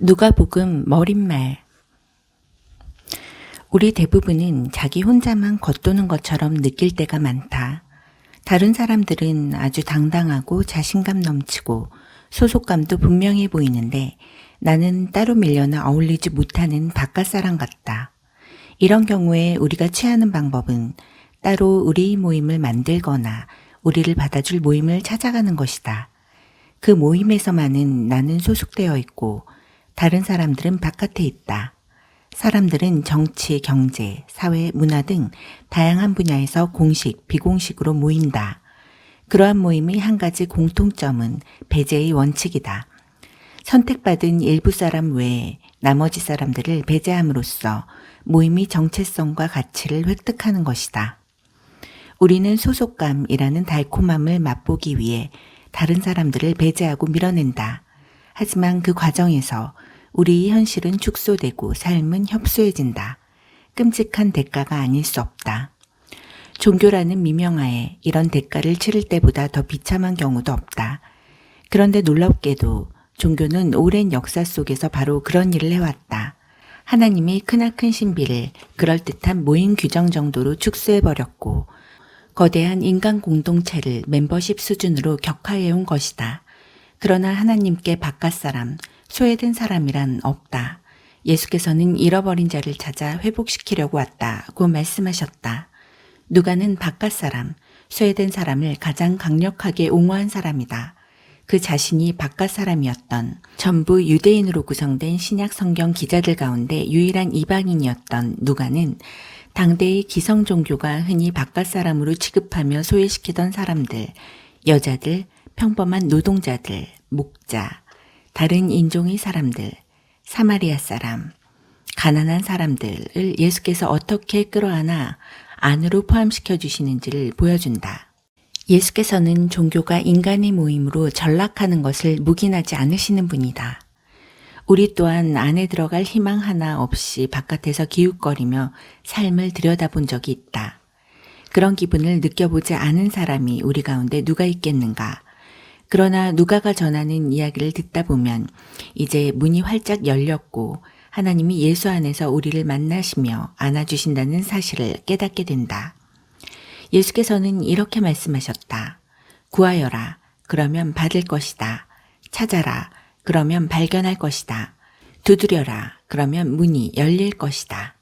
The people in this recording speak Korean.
누가복음 머릿말 우리 대부분은 자기 혼자만 겉도는 것처럼 느낄 때가 많다. 다른 사람들은 아주 당당하고 자신감 넘치고 소속감도 분명해 보이는데 나는 따로 밀려나 어울리지 못하는 바깥 사람 같다. 이런 경우에 우리가 취하는 방법은 따로 우리 모임을 만들거나 우리를 받아줄 모임을 찾아가는 것이다. 그 모임에서만은 나는 소속되어 있고 다른 사람들은 바깥에 있다. 사람들은 정치, 경제, 사회, 문화 등 다양한 분야에서 공식, 비공식으로 모인다. 그러한 모임의 한 가지 공통점은 배제의 원칙이다. 선택받은 일부 사람 외에 나머지 사람들을 배제함으로써 모임의 정체성과 가치를 획득하는 것이다. 우리는 소속감이라는 달콤함을 맛보기 위해 다른 사람들을 배제하고 밀어낸다. 하지만 그 과정에서 우리의 현실은 축소되고 삶은 협소해진다. 끔찍한 대가가 아닐 수 없다. 종교라는 미명하에 이런 대가를 치를 때보다 더 비참한 경우도 없다. 그런데 놀랍게도 종교는 오랜 역사 속에서 바로 그런 일을 해왔다. 하나님이 크나큰 신비를 그럴듯한 모임 규정 정도로 축소해버렸고, 거대한 인간 공동체를 멤버십 수준으로 격화해온 것이다. 그러나 하나님께 바깥 사람, 소외된 사람이란 없다. 예수께서는 잃어버린 자를 찾아 회복시키려고 왔다고 말씀하셨다. 누가는 바깥 사람, 소외된 사람을 가장 강력하게 옹호한 사람이다. 그 자신이 바깥 사람이었던 전부 유대인으로 구성된 신약 성경 기자들 가운데 유일한 이방인이었던 누가는 당대의 기성 종교가 흔히 바깥 사람으로 취급하며 소외시키던 사람들, 여자들, 평범한 노동자들, 목자, 다른 인종의 사람들, 사마리아 사람, 가난한 사람들을 예수께서 어떻게 끌어안아 안으로 포함시켜 주시는지를 보여준다. 예수께서는 종교가 인간의 모임으로 전락하는 것을 묵인하지 않으시는 분이다. 우리 또한 안에 들어갈 희망 하나 없이 바깥에서 기웃거리며 삶을 들여다본 적이 있다. 그런 기분을 느껴보지 않은 사람이 우리 가운데 누가 있겠는가? 그러나 누가가 전하는 이야기를 듣다 보면 이제 문이 활짝 열렸고 하나님이 예수 안에서 우리를 만나시며 안아주신다는 사실을 깨닫게 된다. 예수께서는 이렇게 말씀하셨다. 구하여라. 그러면 받을 것이다. 찾아라. 그러면 발견할 것이다. 두드려라. 그러면 문이 열릴 것이다.